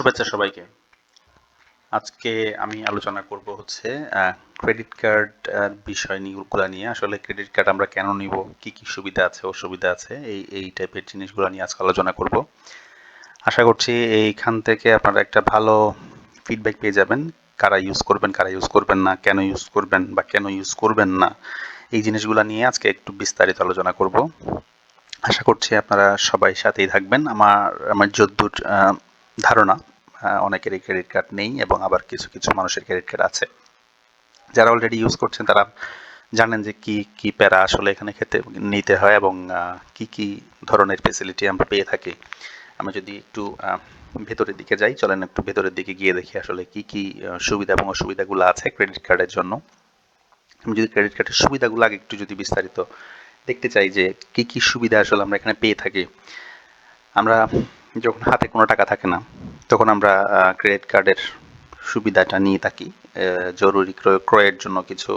শুভেচ্ছা সবাইকে। আজকে আমি আলোচনা করব হচ্ছে ক্রেডিট কার্ড বিষয়গুলো নিয়ে আসলে ক্রেডিট কার্ড আমরা কেন নিব? কি কি সুবিধা আছে, অসুবিধা আছে? এই এই টাইপের জিনিসগুলো নিয়ে আজকে আলোচনা করব। আশা করছি এইখান থেকে আপনারা একটা ভালো ফিডব্যাক পেয়ে যাবেন। কারা ইউজ করবেন, কারা ইউজ করবেন না, কেন ইউজ করবেন বা কেন ইউজ করবেন না, এই জিনিসগুলো নিয়ে আজকে একটু বিস্তারিত আলোচনা করব। আশা করছি আপনারা সবাই সাথেই থাকবেন। আমার আমার যদ্দূর ধারণা। অনেকেরই ক্রেডিট কার্ড নেই এবং আবার কিছু কিছু মানুষের ক্রেডিট কার্ড আছে। যারা অলরেডি ইউজ করছেন, তারা জানেন যে কি কি প্যারা আসলে এখানে খেতে, নিতে হয় এবং কি কি ধরনের ফেসিলিটি আমরা পেয়ে থাকি। আমি যদি একটু ভেতরের দিকে যাই, চলেন একটু ভেতরের দিকে গিয়ে দেখি আসলে কি কি সুবিধা এবং অসুবিধাগুলো আছে ক্রেডিট কার্ডের জন্য। আমি যদি ক্রেডিট কার্ডের সুবিধাগুলো আগে একটু যদি বিস্তারিত দেখতে চাই যে কি কি সুবিধা আসলে আমরা এখানে পেয়ে থাকি। আমরা যখন হাতে কোনো টাকা থাকে না তখন আমরা ক্রেডিট কার্ডের সুবিধাটা নিয়ে থাকি। জরুরি ক্রয়, ক্রয়ের জন্য কিছু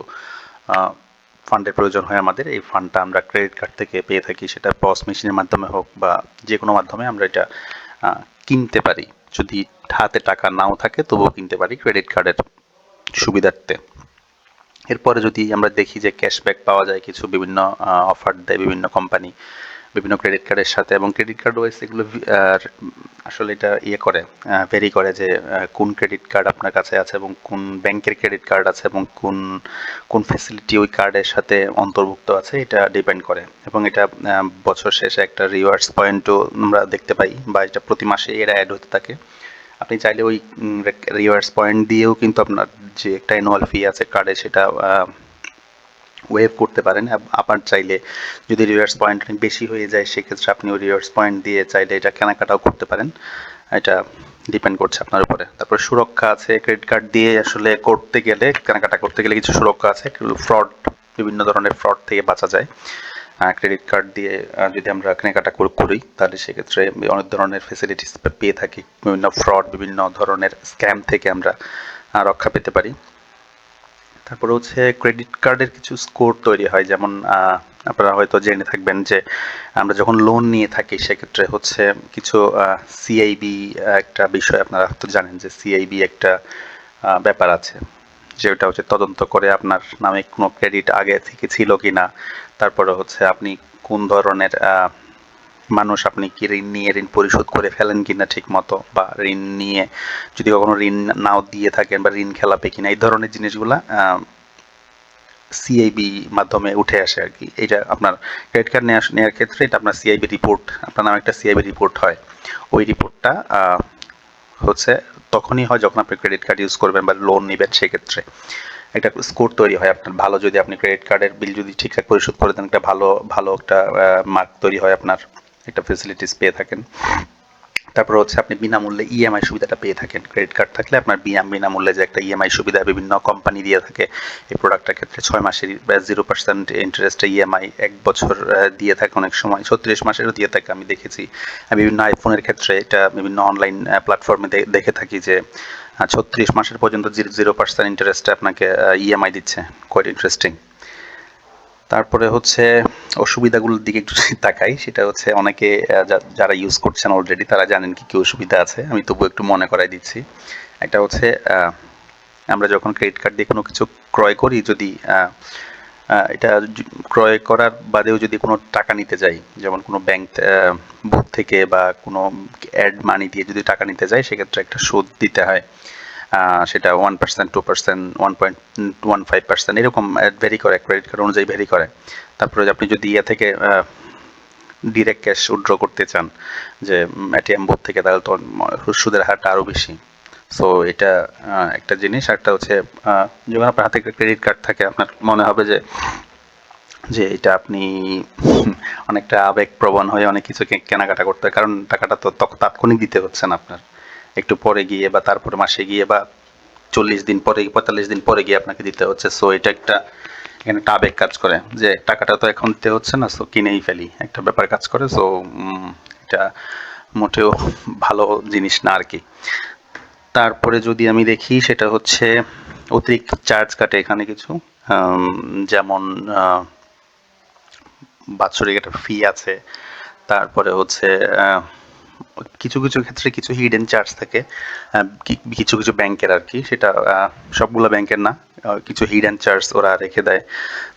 ফান্ডের প্রয়োজন হয় আমাদের। এই ফান্ডটা আমরা ক্রেডিট কার্ড থেকে পেয়ে থাকি। সেটা পস মেশিনের মাধ্যমে হোক বা যে কোনো মাধ্যমে আমরা এটা কিনতে পারি। যদি হাতে টাকা নাও থাকে, তবুও কিনতে পারি ক্রেডিট কার্ডের সুবিধার্থে। এরপরে যদি আমরা দেখি যে ক্যাশব্যাক পাওয়া যায়, কিছু বিভিন্ন অফার দেয় বিভিন্ন কোম্পানি বিভিন্ন ক্রেডিট কার্ডের সাথে এবং ক্রেডিট কার্ড ওয়াইজ এগুলো আসলে এটা ইয়ে করে ভেরি করে যে কোন ক্রেডিট কার্ড আপনার কাছে আছে এবং কোন ব্যাংকের ক্রেডিট কার্ড আছে এবং কোন কোন ফ্যাসিলিটি ওই কার্ডের সাথে অন্তর্ভুক্ত আছে, এটা ডিপেন্ড করে। এবং এটা বছর শেষে একটা রিওয়ার্ডস পয়েন্টও আমরা দেখতে পাই বা এটা প্রতি মাসে এরা অ্যাড হতে থাকে। আপনি চাইলে ওই রিওয়ার্ডস পয়েন্ট দিয়েও কিন্তু আপনার যে একটা অ্যানুয়াল ফি আছে কার্ডে সেটা ওয়েভ করতে পারেন। আবার চাইলে যদি রিভার্স পয়েন্ট অনেক বেশি হয়ে যায়, সেক্ষেত্রে আপনি ওই রিভার্স পয়েন্ট দিয়ে চাইলে এটা কেনাকাটাও করতে পারেন। এটা ডিপেন্ড করছে আপনার উপরে। তারপর সুরক্ষা আছে ক্রেডিট কার্ড দিয়ে আসলে করতে গেলে, কেনাকাটা করতে গেলে কিছু সুরক্ষা আছে ফ্রড বিভিন্ন ধরনের ফ্রড থেকে বাঁচা যায়। ক্রেডিট কার্ড দিয়ে যদি আমরা কেনাকাটা করি তাহলে সেক্ষেত্রে অনেক ধরনের ফেসিলিটিস পেয়ে থাকি। বিভিন্ন ফ্রড বিভিন্ন ধরনের স্ক্যাম থেকে আমরা রক্ষা পেতে পারি। তারপরে হচ্ছে ক্রেডিট কার্ডের কিছু স্কোর তৈরি হয়, যেমন আপনারা হয়তো জেনে থাকবেন যে আমরা যখন লোন নিয়ে থাকি, সেক্ষেত্রে হচ্ছে কিছু সিআইবি একটা বিষয় আপনারা হয়তো জানেন যে সিআইবি একটা ব্যাপার আছে, যেটা হচ্ছে তদন্ত করে আপনার নামে কোনো ক্রেডিট আগে থেকে ছিল কি না তারপরে হচ্ছে আপনি কোন ধরনের মানুষ আপনি কি ঋণ নিয়ে ঋণ পরিশোধ করে ফেলেন কিনা ঠিক মতো বা ঋণ নিয়ে যদি কখনো ঋণ নাও দিয়ে থাকেন বা ঋণ খেলাপে কিনা, এই ধরনের জিনিসগুলা সিআইবি মাধ্যমে উঠে আসে আর কি। এটা আপনার ক্রেডিট কার্ড নেওয়ার নেওয়ার ক্ষেত্রে এটা আপনার সিআইবি রিপোর্ট আপনার নামে একটা সিআইবি রিপোর্ট হয়। ওই রিপোর্টটা হচ্ছে তখনই হয় যখন আপনি ক্রেডিট কার্ড ইউজ করবেন বা লোন নেবেন সেক্ষেত্রে। একটা স্কোর তৈরি হয় আপনার, ভালো যদি আপনি ক্রেডিট কার্ডের বিল যদি ঠিকঠাক পরিশোধ করে দেন, একটা ভালো ভালো একটা মার্ক তৈরি হয় আপনার। একটা ফেসিলিটিস পেয়ে থাকেন। তারপর হচ্ছে আপনি বিনামূল্যে ইএমআই সুবিধাটা পেয়ে থাকেন। ক্রেডিট কার্ড থাকলে আপনার বিনামূল্যে যে একটা ইএমআই সুবিধা বিভিন্ন কোম্পানি দিয়ে থাকে, এই প্রোডাক্টটার ক্ষেত্রে ছয় মাসের জিরো পার্সেন্ট ইন্টারেস্টে ইএমআই এক বছর দিয়ে থাকে অনেক সময়। ছত্রিশ মাসেরও দিয়ে থাকে, আমি দেখেছি। বিভিন্ন আইফোনের ক্ষেত্রে এটা বিভিন্ন অনলাইন প্ল্যাটফর্মে দেখে থাকি যে ছত্রিশ মাসের পর্যন্ত জিরো পার্সেন্ট ইন্টারেস্টে আপনাকে ইএমআই দিচ্ছে। কোয়াইট ইন্টারেস্টিং তারপরে হচ্ছে অসুবিধাগুলোর দিকে একটু তাকাই। সেটা হচ্ছে অনেকে যারা ইউজ করছেন অলরেডি তারা জানেন কি কি অসুবিধা আছে। আমি তবু একটু মনে করাই দিচ্ছি। একটা হচ্ছে আমরা যখন ক্রেডিট কার্ড দিয়ে কোনো কিছু ক্রয় করি, যদি এটা ক্রয় করার বাদেও যদি কোনো টাকা নিতে যাই, যেমন কোনো ব্যাংক বুথ থেকে বা কোনো অ্যাড মানি দিয়ে যদি টাকা নিতে যাই, সেক্ষেত্রে একটা সুদ দিতে হয়। সেটা one percent two percent one point one five percent এরকম ভেরি করে ক্রেডিট কার্ড অনুযায়ী ভেরি করে। তারপরে আপনি যদি ইয়ে থেকে ডিরেক্ট ক্যাশ উইড্র করতে চান, যে এটিএম বুথ থেকে, তাহলে তো সুদের হারটা আরও বেশি। সো এটা একটা জিনিস। একটা হচ্ছে যখন আপনার হাতে ক্রেডিট কার্ড থাকে, আপনার মনে হবে যে যে এটা আপনি, অনেকটা আবেগপ্রবণ হয়ে অনেক কিছু কেনাকাটা করতে কারণ টাকাটা তো তাৎক্ষণিক দিতে হচ্ছে না আপনার। একটু পরে গিয়ে বা তারপরে মাসে গিয়ে বা চল্লিশ দিন পরে, পঁয়তাল্লিশ দিন পরে গিয়ে আপনাকে দিতে হচ্ছে। সো এটা একটা এখানে একটা আবেগ কাজ করে যে টাকাটা তো এখন দিতে হচ্ছে না সো কিনেই ফেলি। একটা ব্যাপার কাজ করে সো এটা মোটেও ভালো জিনিস না আর কি। তারপরে যদি আমি দেখি, সেটা হচ্ছে অতিরিক্ত চার্জ কাটে এখানে কিছু। যেমন বাৎসরিক একটা ফি আছে। তারপরে হচ্ছে কিছু কিছু ক্ষেত্রে কিছু হিডেন চার্জ থাকে কিছু কিছু ব্যাংকের আর কি, সেটা সবগুলো ব্যাংকের না কিছু হিডেন চার্জ ওরা রেখে দেয়।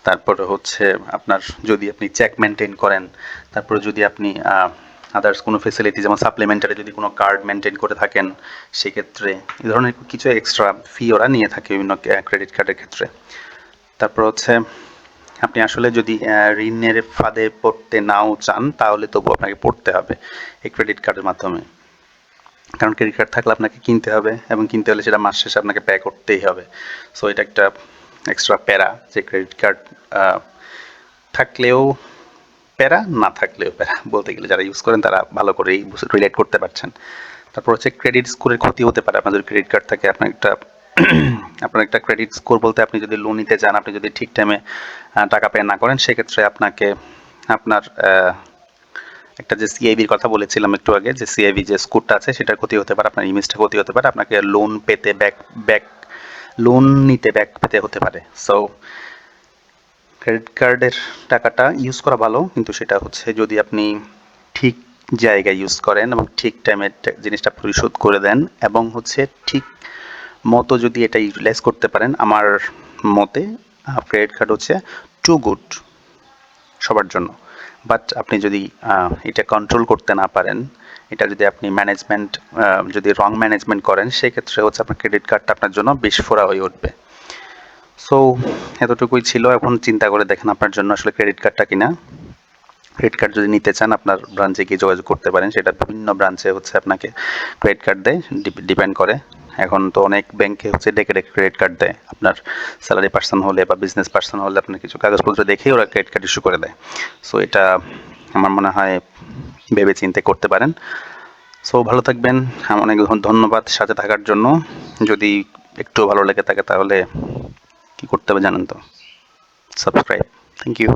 তারপরে হচ্ছে আপনার যদি আপনি চেক মেনটেন করেন, তারপরে যদি আপনি আদার্স কোনো ফেসিলিটি যেমন সাপ্লিমেন্টারি যদি কোনো কার্ড মেনটেন করে থাকেন, সেক্ষেত্রে এই ধরনের কিছু এক্সট্রা ফি ওরা নিয়ে থাকে বিভিন্ন ক্রেডিট কার্ডের ক্ষেত্রে। তারপর হচ্ছে আপনি আসলে যদি ঋণের ফাঁদে পড়তে নাও চান, তাহলে তবু আপনাকে পড়তে হবে এই ক্রেডিট কার্ডের মাধ্যমে। কারণ ক্রেডিট কার্ড থাকলে আপনাকে কিনতে হবে এবং কিনতে হলে সেটা মাস শেষে আপনাকে পে করতেই হবে। সো এটা একটা এক্সট্রা প্যারা যে ক্রেডিট কার্ড থাকলেও প্যারা, না থাকলেও প্যারা। বলতে গেলে যারা ইউজ করেন তারা ভালো করেই রিলেট করতে পারছেন। তারপর হচ্ছে ক্রেডিট স্কোরের ক্ষতি হতে পারে। আপনার যদি ক্রেডিট কার্ড থাকে, আপনার একটা আপনার একটা ক্রেডিট স্কোর বলতে আপনি যদি লোন নিতে চান, আপনি যদি ঠিক টাইমে টাকা পে না করেন, সেক্ষেত্রে আপনাকে, আপনার একটা যে সিআইবির কথা বলেছিলাম একটু আগে, যে সিআইবি যে স্কোরটা আছে, সেটার ক্ষতি হতে পারে, আপনার ইমেজটা ক্ষতি হতে পারে, আপনাকে লোন পেতে ব্যাক ব্যাক লোন নিতে ব্যাক পেতে হতে পারে। সো ক্রেডিট কার্ডের টাকাটা ইউজ করা ভালো, কিন্তু সেটা হচ্ছে যদি আপনি ঠিক জায়গায় ইউজ করেন এবং ঠিক টাইমে জিনিসটা পরিশোধ করে দেন, এবং হচ্ছে ঠিক মতো যদি এটা ইউটিলাইজ করতে পারেন, আমার মতে ক্রেডিট কার্ড হচ্ছে টু গুড সবার জন্য। বাট আপনি যদি এটা কন্ট্রোল করতে না পারেন, এটা যদি আপনি ম্যানেজমেন্ট যদি রং ম্যানেজমেন্ট করেন, সেক্ষেত্রে হচ্ছে আপনার ক্রেডিট কার্ডটা আপনার জন্য বেশ বিস্ফোরা হয়ে উঠবে। সো এতটুকুই ছিল। এখন চিন্তা করে দেখেন আপনার জন্য আসলে ক্রেডিট কার্ডটা কিনা। ক্রেডিট কার্ড যদি নিতে চান, আপনার ব্রাঞ্চে গিয়ে যোগাযোগ করতে পারেন। সেটা বিভিন্ন ব্রাঞ্চে হচ্ছে আপনাকে ক্রেডিট কার্ড দেয় ডিপেন্ড করে। এখন তো অনেক ব্যাংকে হচ্ছে ডেকে ডেকে ক্রেডিট কার্ড দেয়। আপনার স্যালারি পার্সন হলে বা বিজনেস পার্সন হলে আপনার কিছু কাগজপত্র দেখেই ওরা ক্রেডিট কার্ড ইস্যু করে দেয়। সো এটা আমার মনে হয় ভেবে চিন্তে করতে পারেন। সো ভালো থাকবেন। অনেক ধন্যবাদ সাথে থাকার জন্য। যদি একটু ভালো লেগে থাকে তাহলে কি করতে হবে জানেন তো? Subscribe thank you